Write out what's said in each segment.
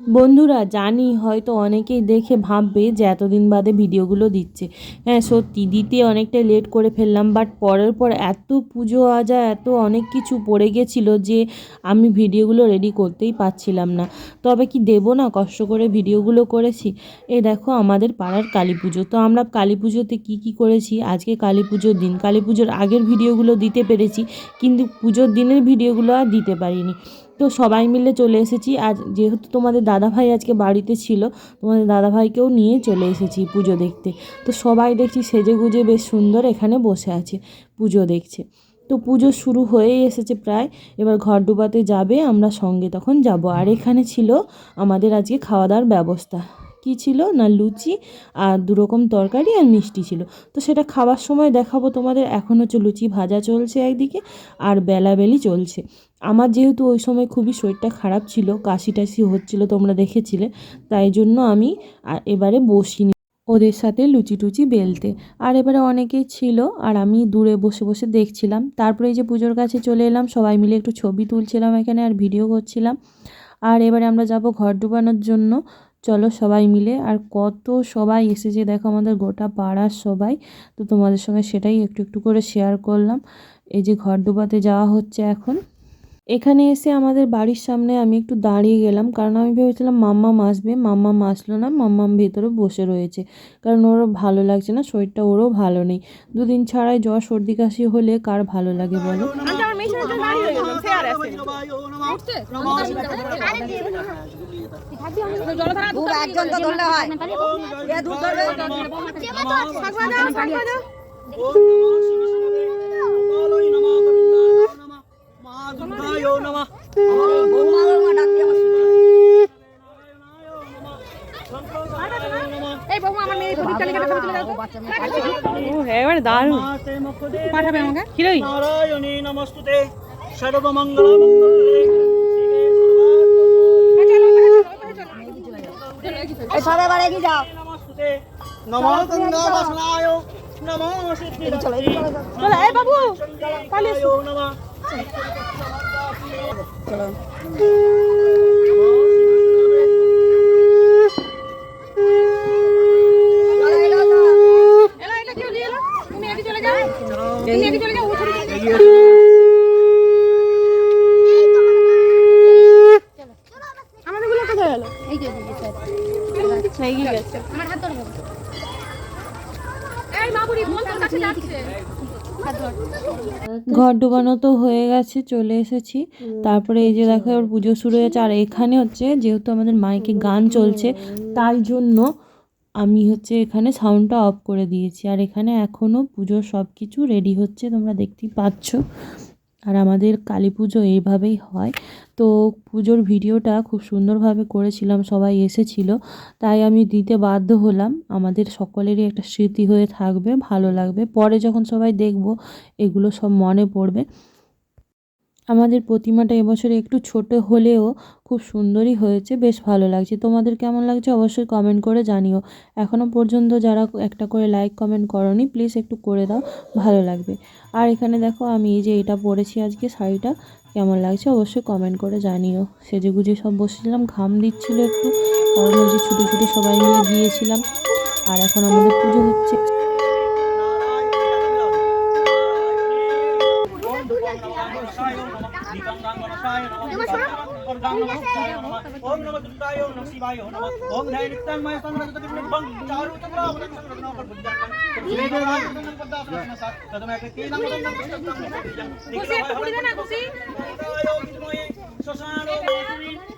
বন্ধুরা, জানি হয়তো অনেকেই দেখে ভাববে যে এতদিন বাদে ভিডিওগুলো দিচ্ছে। হ্যাঁ সত্যি দিতে অনেকটা লেট করে ফেললাম বাট পরের পর এত পুজো আজা, এত অনেক কিছু পড়ে গেছিল যে আমি ভিডিওগুলো রেডি করতেই পারছিলাম না। তবে কি দেব না? কষ্ট করে ভিডিওগুলো করেছি। এ দেখো, আমাদের পাড়ার কালী পুজো। তো আমরা কালী পুজোতে কী কী করেছি? আজকে কালী পুজোর দিন। কালী পুজোর আগের ভিডিওগুলো দিতে পেরেছি, কিন্তু পুজোর দিনের ভিডিওগুলো আর দিতে পারিনি। তো সবাই মিলে চলে এসেছি। আজ যেহেতু তোমাদের দাদাভাই আজকে বাড়িতে ছিল, তোমাদের দাদাভাইকেও নিয়ে চলে এসেছি পুজো দেখতে। তো সবাই দেখছি সেজে গুজে বেশ সুন্দর এখানে বসে আছে পুজো দেখছে। তো পুজো শুরু হয়েই এসেছে প্রায়। এবার ঘর ডুবাতে যাবে, আমরা সঙ্গে তখন যাব। আর এখানে ছিল আমাদের আজকে খাওয়া দাওয়ার ব্যবস্থা। কী ছিল? না লুচি, আর দুরকম তরকারি আর মিষ্টি ছিল। তো সেটা খাওয়ার সময় দেখাবো তোমাদের। এখন হচ্ছে লুচি ভাজা চলছে একদিকে, আর বেলাবেলি চলছে। আমার যেহেতু ওই সময় খুবই শরীরটা খারাপ ছিল কাশি টাশি হচ্ছিল, তোমরা দেখেছিলে। তাই জন্য আমি এবারে বসিনি। ওদের সাথে লুচি টুচি বেলতে। আর এবারে অনেকেই ছিল আর আমি দূরে বসে বসে দেখছিলাম। তারপরে এই যে পুজোর কাছে চলে এলাম, সবাই মিলে একটু ছবি তুলছিলাম এখানে আর ভিডিও করছিলাম। আর এবারে আমরা যাব ঘর ডুবানোর জন্য। চলো সবাই মিলে। আর কত সবাই এসেছে দেখো আমাদের গোটা পাড়ার সবাই। তো তোমাদের সঙ্গে সেটাই একটু একটু করে শেয়ার করলাম। এই যে ঘর ডুবাতে যাওয়া হচ্ছে এখন। এখানে এসে আমাদের বাড়ির সামনে আমি একটু দাঁড়িয়ে গেলাম কারণ আমি ভেবেছিলাম মাম্মাম আসবে মাম্মাম আসলো না মাম্মাম ভেতরে বসে রয়েছে। কারণ ওরও ভালো লাগছে না শরীরটা ওরও ভালো নেই। দুদিন ছাড়াই জ্বর সর্দি কাশি হলে কার ভালো লাগে বলো? দুধ একজন তো হয় এ দুধ ধরবে বৌমা বৌমা ডাকতে আমার শুনতে এই বৌমা আমার মেয়ে ছবি কালিকা ছবি তুলে দাও তো বাচ্চা মেয়ে ও হ্যাঁ এবার দারুণ। পাঠাবে আমাকে? কিরই নারায়ণী নমস্তুতে। সর্বমঙ্গলমঙ্গলে। এই সবাই বাড়ি যাও। নমস্তুতে। নমো গঙ্গা বাসনায় নমো সিদ্ধিদাত্রী চলো এই বাবু পালিয়ে নমঃ চলো, এলো, চলো। এলো এটা কেউ নিয়ে এলো তুমি এগিয়ে চলে যাও তুমি এগিয়ে চলে যাও ও ছবি গুলো গেছে। এই তোর কাছে যাচ্ছে। ঘর ডুবানো তো হয়ে গেছে চলে এসেছি। তারপরে এই যে দেখো এবার পুজো শুরু হয়েছে। আর এখানে হচ্ছে যেহেতু আমাদের মাইকে গান চলছে তাই জন্য আমি হচ্ছে এখানে সাউন্ডটা অফ করে দিয়েছি। আর এখানে এখনও পুজোর সব কিছু রেডি হচ্ছে তোমরা দেখতেই পাচ্ছ। আর আমাদের কালী পুজো এইভাবেই হয়। তো পুজোর ভিডিওটা খুব সুন্দরভাবে করেছিলাম, সবাই এসেছিল। তাই আমি দিতে বাধ্য হলাম। আমাদের সকলেরই একটা স্মৃতি হয়ে থাকবে, ভালো লাগবে। পরে যখন সবাই দেখব, এগুলো সব মনে পড়বে। আমাদের প্রতিমাটা এবছরে একটু ছোট হলেও খুব সুন্দরই হয়েছে, বেশ ভালো লাগছে। তোমাদের কেমন লাগছে অবশ্যই কমেন্ট করে জানিও। এখনও পর্যন্ত যারা একটা করে লাইক কমেন্ট করনি প্লিজ একটু করে দাও, ভালো লাগবে। আর এখানে দেখো আমি এই যে এটা পরেছি আজকে শাড়িটা, কেমন লাগছে অবশ্যই কমেন্ট করে জানিও। সেজে গুজে সব বসেছিলাম, ঘাম দিচ্ছিল একটু কারণ ওই যে ছুটে ছুটে সবাই মিলে গিয়েছিলাম। আর এখন আমাদের পুজো হচ্ছে। lang naman om naman dito tayo nang sibayo naman om nainit tang may tang nato dito bang charo tang ra ko tang na ko budya tang sige na lang tang pagda sa na sa kada may kilang ko tang tang kusi puli na na kusi tayo dito mo sosano mo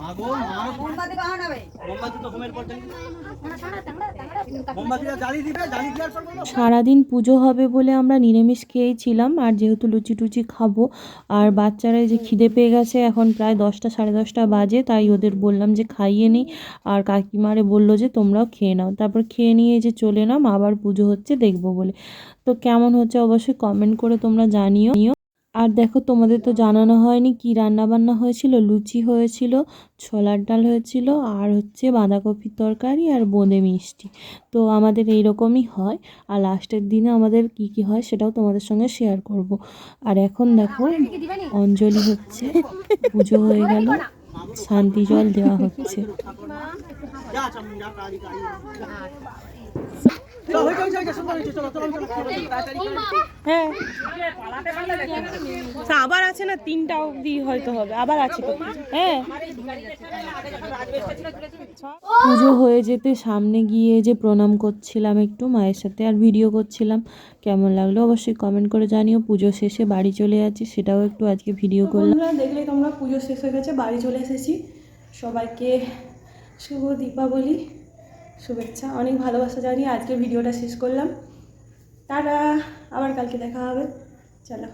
মাগো মা মোমবাতি কখন হবে মোমবাতি তো পর সারাদিন পুজো হবে বলে আমরা নিরামিষ খেয়েছিলাম আর যেহেতু লুচি টুচি খাব আর বাচ্চারা যে খিদে পেয়ে গেছে এখন প্রায় দশটা সাড়ে দশটা বাজে তাই ওদের বললাম যে খাইয়ে নিই আর কাকিমারে বলল যে তোমরাও খেয়ে নাও তারপর খেয়ে নিয়ে যে চলে নাম আবার পুজো হচ্ছে দেখব বলে তো কেমন হচ্ছে অবশ্যই কমেন্ট করে তোমরা জানিও আর দেখো তোমাদের তো জানানো হয়নি কি রান্না বান্না হয়েছিল, লুচি হয়েছিল, ছোলার ডাল হয়েছিল, আর হচ্ছে বাঁধাকপির তরকারি আর বোঁদে মিষ্টি। তো আমাদের এই রকমই হয়, আর লাস্টের দিনে আমাদের কি কি হয় সেটাও তোমাদের সঙ্গে শেয়ার করব। আর এখন দেখো অঞ্জলি হচ্ছে, পুজো হয়ে গেল, শান্তি জল দেওয়া হচ্ছে। হয়ে আবার আছে না? তিনটা অবধি হয়তো হবে। আবার আছে তো। হ্যাঁ। পুজো হয়ে যেতে সামনে গিয়ে যে প্রণাম করছিলাম একটু মায়ের সাথে আর ভিডিও করছিলাম কেমন লাগল অবশ্যই কমেন্ট করে জানিও। পুজো শেষে বাড়ি চলে যাচ্ছি সেটাও একটু আজকে ভিডিও করলাম। দেখলে তোমরা পুজো শেষ হয়ে গেছে বাড়ি চলে এসেছি। সবাইকে শুভ দীপাবলি। শুভেচ্ছা অনেক ভালোবাসা জানিয়ে আজকে ভিডিওটা শেষ করলাম। তারা আবার কালকে দেখা হবে। চলো।